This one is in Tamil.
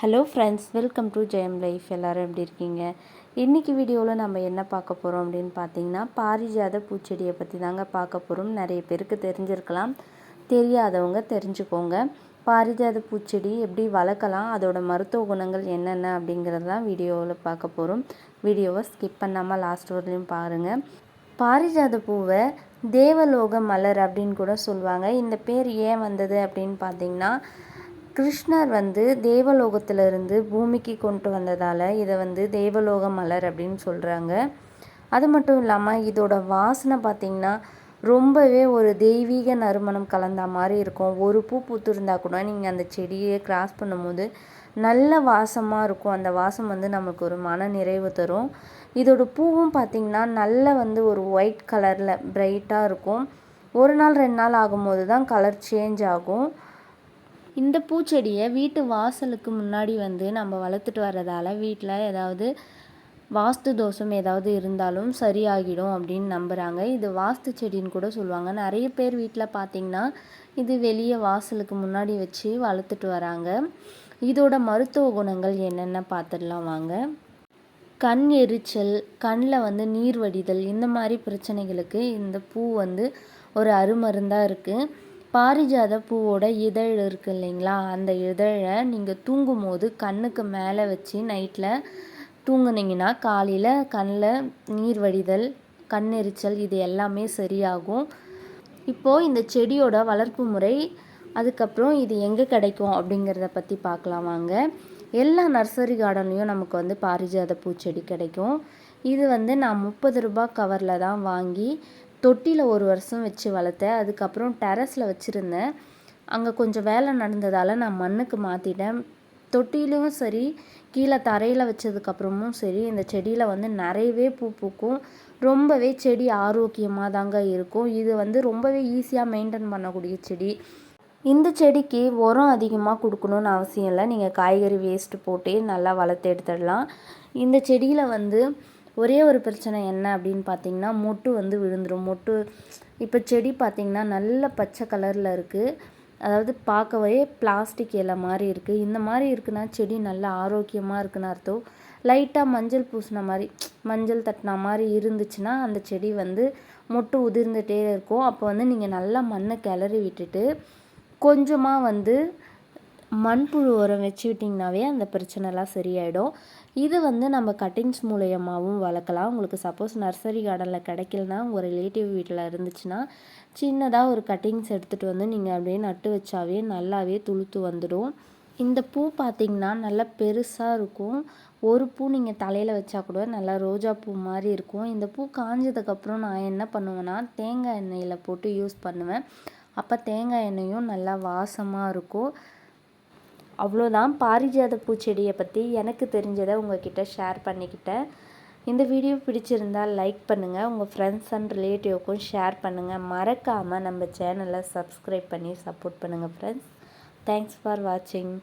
Hello friends welcome to Jayam life எல்லோரும் எப்படி இருக்கீங்க? இன்றைக்கி வீடியோவில் நம்ம என்ன பார்க்க போகிறோம் அப்படின்னு பார்த்தீங்கன்னா பாரிஜாத பூச்செடியை பற்றி தாங்க பார்க்க போகிறோம் நிறைய பேருக்கு தெரிஞ்சிருக்கலாம். தெரியாதவங்க தெரிஞ்சுக்கோங்க. பாரிஜாத பூச்செடி எப்படி வளர்க்கலாம்? அதோட மருத்துவ குணங்கள் என்னென்ன அப்படிங்கிறது தான் வீடியோவில் பார்க்க போகிறோம் வீடியோவை ஸ்கிப் பண்ணாமல் லாஸ்ட் வரலையும் பாருங்கள் பாரிஜாத பூவை தேவலோக மலர் அப்படின்னு கூட சொல்லுவாங்க. இந்த பேர் ஏன் வந்தது அப்படின்னு பார்த்தீங்கன்னா கிருஷ்ணர் வந்து தேவலோகத்திலிருந்து பூமிக்கு கொண்டு வந்ததால் இதை வந்து தேவலோக மலர் அப்படின்னு சொல்கிறாங்க அது மட்டும் இல்லாமல் இதோட வாசனை பார்த்திங்கன்னா ரொம்பவே ஒரு தெய்வீக நறுமணம் கலந்த மாதிரி இருக்கும். ஒரு பூ பூத்துருந்தால் கூட நீங்கள் அந்த செடியை கிராஸ் பண்ணும்போது நல்ல வாசமாக இருக்கும். அந்த வாசம் வந்து நமக்கு ஒரு மன நிறைவு தரும். இதோட பூவும் பார்த்திங்கன்னா நல்ல வந்து ஒரு ஒயிட் கலரில் பிரைட்டாக இருக்கும். ஒரு நாள் ரெண்டு நாள் ஆகும்போது தான் கலர் சேஞ்ச் ஆகும். இந்த பூச்செடியை வீட்டு வாசலுக்கு முன்னாடி வந்து நம்ம வளர்த்துட்டு வர்றதால வீட்டில் ஏதாவது வாஸ்து தோஷம் ஏதாவது இருந்தாலும் சரியாகிடும் அப்படின்னு நம்புகிறாங்க இது வாஸ்து செடின்னு கூட சொல்லுவாங்க. நிறைய பேர் வீட்டில் பார்த்திங்கன்னா இது வெளியே வாசலுக்கு முன்னாடி வச்சு வளர்த்துட்டு வராங்க. இதோட மருத்துவ குணங்கள் என்னென்ன பார்த்துடலாம் வாங்க. கண் எரிச்சல் கண்ணில் வந்து நீர் வடிதல் இந்த மாதிரி பிரச்சனைகளுக்கு இந்த பூ வந்து ஒரு அருமருந்தாக இருக்குது பாரிஜாத பூவோட இதழ் இருக்குது இல்லைங்களா? அந்த இதழை நீங்கள் தூங்கும் போது கண்ணுக்கு மேலே வச்சு நைட்டில் தூங்குனீங்கன்னா காலையில் கண்ணில் நீர் வடிதல் கண் எரிச்சல் இது எல்லாமே சரியாகும். இப்போது இந்த செடியோட வளர்ப்பு முறை அதுக்கப்புறம் இது எங்கே கிடைக்கும் அப்படிங்கிறத பற்றி பார்க்கலாம் வாங்க. எல்லா நர்சரி கார்டன்லேயும் நமக்கு வந்து பாரிஜாத பூச்செடி கிடைக்கும். இது வந்து நான் முப்பது ரூபாய் கவரில் தான் வாங்கி தொட்டியில் ஒரு வருஷம் வச்சு வளர்த்தேன். அதுக்கப்புறம் டெரஸில் வச்சுருந்தேன். அங்கே கொஞ்சம் வேலை நடந்ததால் நான் மண்ணுக்கு மாற்றிட்டேன் தொட்டிலையும் சரி கீழே தரையில் வச்சதுக்கப்புறமும் சரி இந்த செடியில் வந்து நிறையவே பூ பூக்கும். ரொம்பவே செடி ஆரோக்கியமாக தாங்க இருக்கும். இது வந்து ரொம்பவே ஈஸியாக மெயின்டைன் பண்ணக்கூடிய செடி. இந்த செடிக்கு உரம் அதிகமாக கொடுக்கணுன்னு அவசியம் இல்லை. நீங்கள் காய்கறி வேஸ்ட்டு போட்டே நல்லா வளர்த்து எடுத்துடலாம். இந்த செடியில் வந்து ஒரே ஒரு பிரச்சனை என்ன அப்படின்னு பார்த்தீங்கன்னா மொட்டு வந்து விழுந்துடும் மொட்டு இப்போ செடி பார்த்திங்கன்னா நல்ல பச்சை கலரில் இருக்குது அதாவது பார்க்கவே பிளாஸ்டிக் இலை மாதிரி இருக்குது இந்த மாதிரி இருக்குன்னா செடி நல்லா ஆரோக்கியமாக இருக்குன்னு அர்த்தம். லைட்டாக மஞ்சள் பூசின மாதிரி மஞ்சள் தட்டின மாதிரி இருந்துச்சுன்னா அந்த செடி வந்து மொட்டு உதிர்ந்துகிட்டே இருக்கும். அப்போ வந்து நீங்கள் நல்லா மண்ணை கிளறி விட்டுட்டு கொஞ்சமாக வந்து மண்புழு உரம் வச்சு விட்டிங்கனாவே அந்த பிரச்சனைலாம் சரியாயிடும். இது வந்து நம்ம கட்டிங்ஸ் மூலயமாவும் வளர்க்கலாம். உங்களுக்கு சப்போஸ் நர்சரி கார்டனில் கிடைக்கலனா உங்கள் ரிலேட்டிவ் வீட்டில் இருந்துச்சுன்னா சின்னதாக ஒரு கட்டிங்ஸ் எடுத்துகிட்டு வந்து நீங்கள் அப்படியே நட்டு வச்சாவே நல்லாவே துளுத்து வந்துடும். இந்த பூ பார்த்திங்கன்னா நல்லா பெருசாக இருக்கும். ஒரு பூ நீங்கள் தலையில் வச்சா கூட நல்லா ரோஜா பூ மாதிரி இருக்கும். இந்த பூ காஞ்சதுக்கப்புறம் நான் என்ன பண்ணுவேன்னா தேங்காய் எண்ணெயில் போட்டு யூஸ் பண்ணுவேன். அப்போ தேங்காய் எண்ணெயும் நல்லா வாசமாக இருக்கும். அவ்வளோதான். பாரிஜாத பூச்செடியை பற்றி எனக்கு தெரிஞ்சதை உங்ககிட்ட ஷேர் பண்ணிக்கிட்டேன். இந்த வீடியோ பிடிச்சிருந்தால் லைக் பண்ணுங்கள் உங்கள் ஃப்ரெண்ட்ஸ் அண்ட் ரிலேட்டிவ்க்கும் ஷேர் பண்ணுங்கள் மறக்காமல் நம்ம சேனலை சப்ஸ்கிரைப் பண்ணி சப்போர்ட் பண்ணுங்கள் ஃப்ரெண்ட்ஸ் தேங்க்ஸ் ஃபார் வாட்சிங்